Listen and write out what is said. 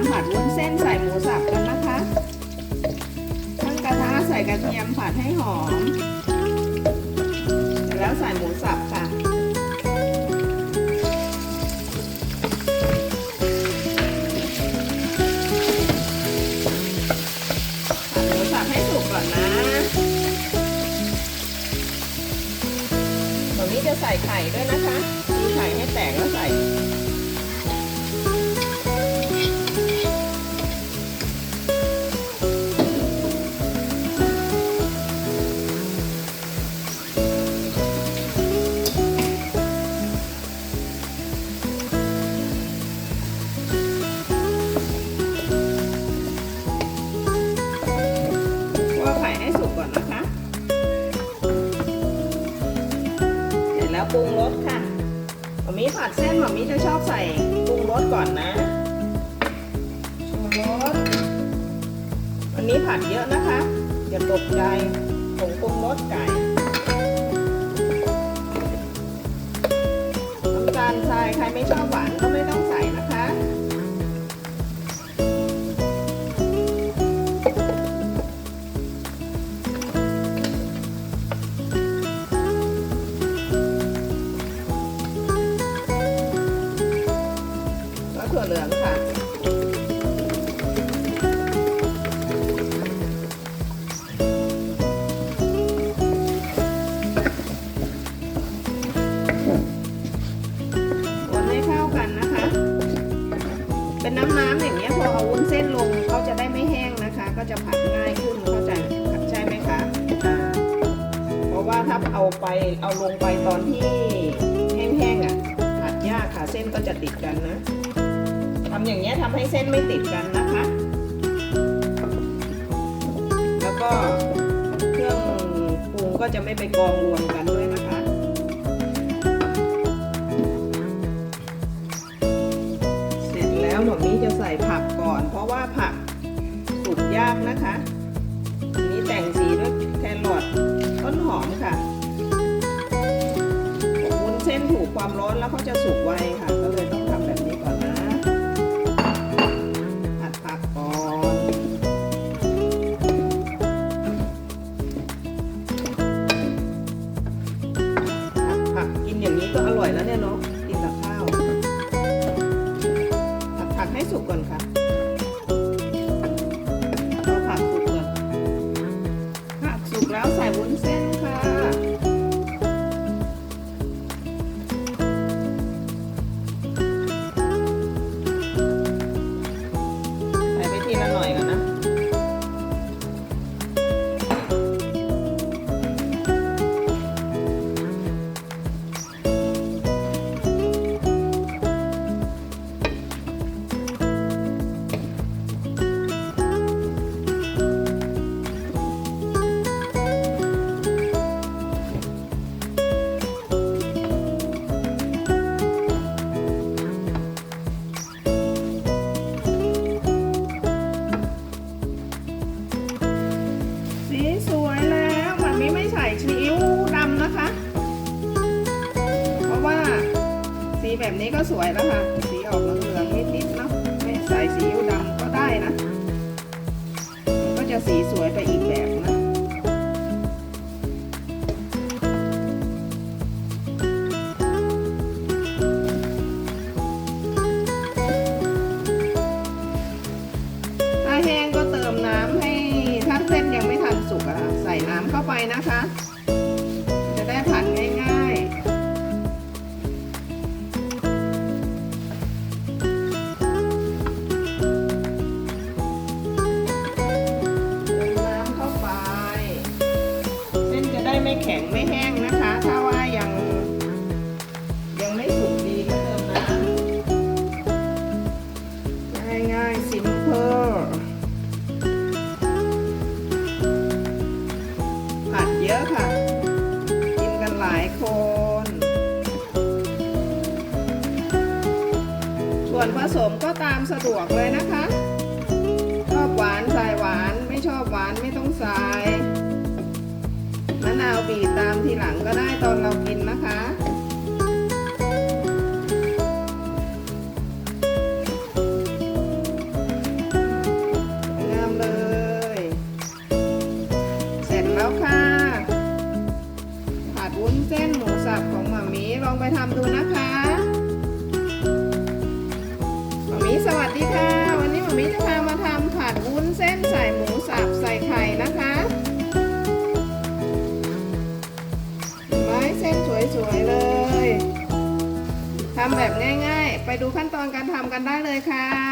ำผัดวุ้นเส้นใส่หมูสับกันนะคะตั้งกระทะใส่กระเทียมผัดให้หอม แล้วใส่หมูสับค่ะผัดหมูสับให้สุกก่อนนะตอนนี้จะใส่ไข่ด้วยนะคะตีไข่ให้แตกแล้วใส่ ปรุงรสค่ะหมามีผัดเส้นหมามีจะชอบใส่ปรุงรสก่อนนะชูรสวันนี้ผัดเยอะนะคะ อย่าตกใจผงปรุงรสไก่น้ำตาลทรายใครไม่ชอบหวานก็ เป็นน้ำน้ำอย่างเงี้ยพอเอาวุ้นเส้นลงเขาจะได้ไม่แห้งนะคะ ก็จะผัดง่ายขึ้นเข้าใจใช่ไหมคะเพราะว่าถ้าเอาไปเอาลงไปตอนที่แห้งๆอะผัดยากค่ะเส้นก็จะติดกันนะทำอย่างเงี้ยทำให้เส้นไม่ติดกันนะคะ แล้วก็เครื่องปรุงก็จะไม่ไปกองรวมกันด้วยนะคะ นี้จะใส่ผักก่อน เพราะว่าผักสุกยากนะคะอันนี้แต่งสีด้วยแครอทต้นหอมค่ะวุ้นเส้นถูกความร้อนแล้วเขาจะสุกไวค่ะก็เลยต้อง แบบนี้ก็สวยแล้วค่ะ สีออกเหลืองๆนิดๆเนาะไม่ใส่ซีอิ๊วดำก็ได้นะ ก็จะสีสวยไปอีกแบบนะถ้าแห้งก็เติมน้ำให้ถ้าเส้นยังไม่ทันสุกอะใส่น้ำเข้าไปนะคะ ไม่แข็งไม่แห้งนะคะ ถ้าว่ายัง ยังไม่สุกดีก็เติมน้ำง่ายๆ simple ผัดเยอะค่ะ กินกันหลายคน ส่วนผสมก็ตามสะดวกเลยนะคะ ชอบหวานใส่หวานไม่ชอบหวานไม่ต้องใส่ มะนาวบีบตามทีหลังก็ได้ตอนเรากินนะคะงามเลย เสร็จแล้วค่ะผัดวุ้นเส้นหมูสับของหมามีลองไปทำดูนะคะ สวยเลยทำแบบง่าย ๆ ไปดูขั้นตอนการทำกันได้เลยค่ะ